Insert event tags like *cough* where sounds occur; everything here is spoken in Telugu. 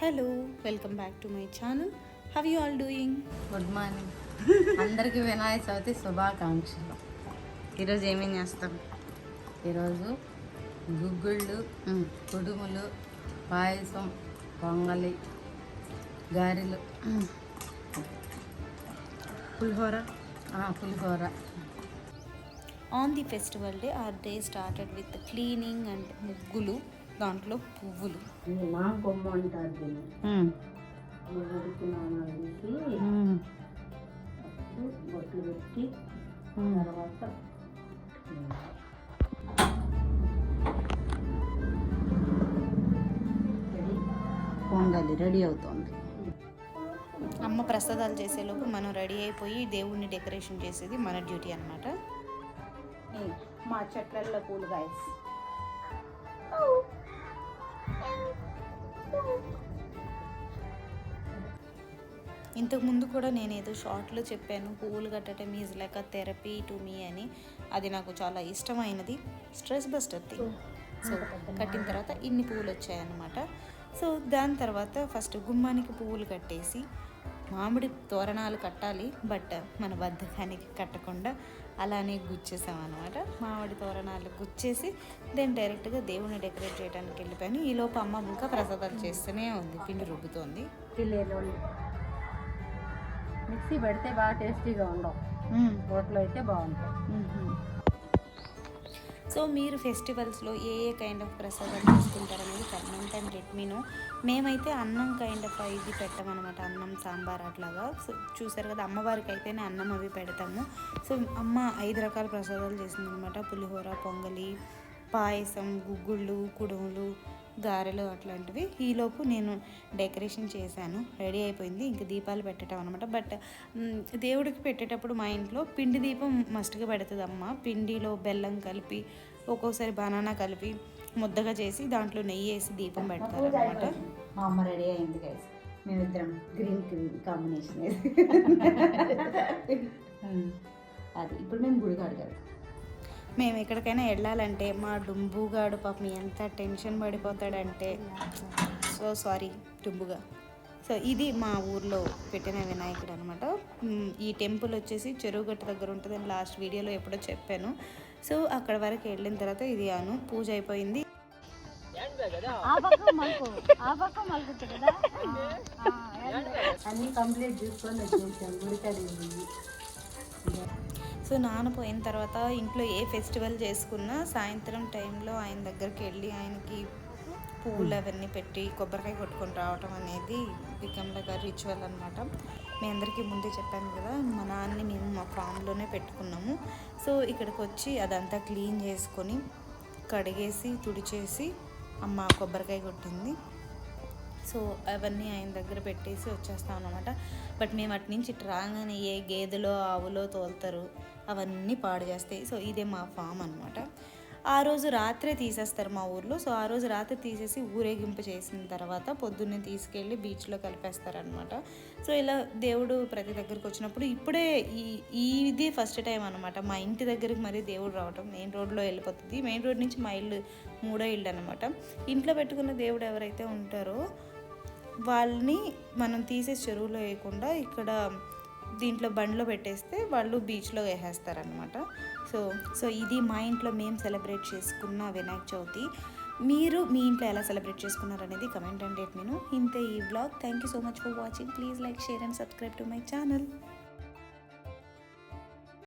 Hello welcome back to my channel how you all doing good morning అందరికీ వినాయక చవితి శుభాకాంక్షలు. ఈరోజు ఏమేం చేస్తాం? ఈరోజు గుగ్గుళ్ళు కుడుములు పాయసం పొంగలి గారెలు పులిహోర. పులిహోర. On the festival day our day started with cleaning and ముగ్గులు. దాంట్లో పువ్వులు. కొమ్మ అంటారు పెట్టి తర్వాత పొంగలి రెడీ అవుతుంది. అమ్మ ప్రసాదాలు చేసేలోపు మనం రెడీ అయిపోయి దేవుణ్ణి డెకరేషన్ చేసేది మన డ్యూటీ అనమాట మా చెట్లల్లో పూలు గాయస్. ఇంతకుముందు కూడా నేను ఏదో షార్ట్లో చెప్పాను పువ్వులు కట్టడం is like a therapy to me అని. అది నాకు చాలా ఇష్టమైనది. స్ట్రెస్ బస్టర్ థింగ్ సో కట్టిన తర్వాత ఇన్ని పువ్వులు వచ్చాయన్నమాట సో దాని తర్వాత ఫస్ట్ గుమ్మానికి పువ్వులు కట్టేసి మామిడి తోరణాలు కట్టాలి బట్ మన బద్ధకానికి కట్టకుండా అలానే గుచ్చేసాం అనమాట మామిడి తోరణాలు గుచ్చేసి దెన్ డైరెక్ట్గా దేవుని డెకరేట్ చేయడానికి వెళ్ళిపోయాను. ఈలోపు అమ్మ ఇంకా ప్రసాదాలు చేస్తూనే ఉంది పిండి రుబ్బుతోంది. మిక్సీ పెడితే బాగా టేస్టీగా ఉండవు. రోట్లో అయితే బాగుంటాయి. సో మీరు ఫెస్టివల్స్లో ఏ ఏ కైండ్ ఆఫ్ ప్రసాదాలు చేసుకుంటారనేది కమెంట్ అండ్ లెట్ మీ మేమైతే అన్నం కైండ్ ఆఫ్ ఇది పెట్టామన్నమాట. అన్నం సాంబార్ అట్లాగా. సో చూసారు కదా అమ్మవారికి అయితేనే అన్నం అవి పెడతాము. సో అమ్మ ఐదు రకాల ప్రసాదాలు చేసింది అనమాట పులిహోర పొంగలి పాయసం గుగ్గుళ్ళు కుడుములు గారెలు అట్లాంటివి. ఈలోపు నేను డెకరేషన్ చేశాను. రెడీ అయిపోయింది. ఇంక దీపాలు పెట్టడం అనమాట బట్ దేవుడికి పెట్టేటప్పుడు మా ఇంట్లో పిండి దీపం మస్ట్గా పెడుతుంది అమ్మ పిండిలో బెల్లం కలిపి ఒక్కోసారి బనానా కలిపి ముద్దగా చేసి దాంట్లో నెయ్యి వేసి దీపం పెడతారు అనమాట మా అమ్మ రెడీ అయింది గైస్ మేమిద్దరం గ్రీన్ కాంబినేషన్. *laughs* అది. ఇప్పుడు మేము గుడికి అడిగారు మేము ఎక్కడికైనా వెళ్ళాలంటే మా డుంబుగాడు పాపం ఎంత టెన్షన్ పడిపోతాడంటే సో సారీ డుంబుగా. సో ఇది మా ఊర్లో పెట్టిన వినాయకుడు అనమాట ఈ టెంపుల్ వచ్చేసి చెరువుగట్టు దగ్గర ఉంటుందని లాస్ట్ వీడియోలో ఎప్పుడో చెప్పాను. సో అక్కడ వరకు వెళ్ళిన తర్వాత ఇది అను పూజ అయిపోయింది. అన్ని కంప్లీట్ చూసుకొని వచ్చేసాం గుడికాడి సో నానపోయిన తర్వాత ఇంట్లో ఏ ఫెస్టివల్ చేసుకున్నా సాయంత్రం టైంలో ఆయన దగ్గరికి వెళ్ళి ఆయనకి పూలు అవన్నీ పెట్టి కొబ్బరికాయ కొట్టుకొని రావటం అనేది బికమ్ లైక్ రిచువల్ అనమాట మీ అందరికీ ముందే చెప్పాను కదా మా నాన్నని మేము మా ఫామ్లోనే పెట్టుకున్నాము. సో ఇక్కడికి వచ్చి అదంతా క్లీన్ చేసుకొని కడిగేసి తుడిచేసి అమ్మ కొబ్బరికాయ కొట్టింది. సో అవన్నీ ఆయన దగ్గర పెట్టేసి వచ్చేస్తాం అనమాట బట్ మేము అటు నుంచి ఇటు రాగానే ఏ గేదెలో ఆవులో తోలుతారు అవన్నీ పాడు చేస్తాయి. సో ఇదే మా ఫామ్ అనమాట ఆ రోజు రాత్రే తీసేస్తారు మా ఊర్లో. సో ఆ రోజు రాత్రి తీసేసి ఊరేగింపు చేసిన తర్వాత పొద్దున్నే తీసుకెళ్ళి బీచ్లో కలిపేస్తారనమాట సో ఇలా దేవుడు ప్రతి దగ్గరికి వచ్చినప్పుడు ఇప్పుడే ఈ ఈ ఇది ఫస్ట్ టైం అనమాట మా ఇంటి దగ్గరికి మరీ దేవుడు రావటం. మెయిన్ రోడ్లో వెళ్ళిపోతుంది. మెయిన్ రోడ్ నుంచి మా ఇల్లు మూడో ఇల్లు అనమాట ఇంట్లో పెట్టుకున్న దేవుడు ఎవరైతే ఉంటారో వాళ్ళని మనం తీసేసి చెరువులో వేయకుండా ఇక్కడ దీంట్లో బండ్లో పెట్టేస్తే వాళ్ళు బీచ్లో వేసేస్తారనమాట సో సో ఇది మా ఇంట్లో మేము సెలబ్రేట్ చేసుకున్న వినాయక చవితి. మీరు మీ ఇంట్లో ఎలా సెలబ్రేట్ చేసుకున్నారనేది కమెంట్ అండ్ నేను ఇంతే ఈ blog thank you so much for watching please like share and subscribe to my channel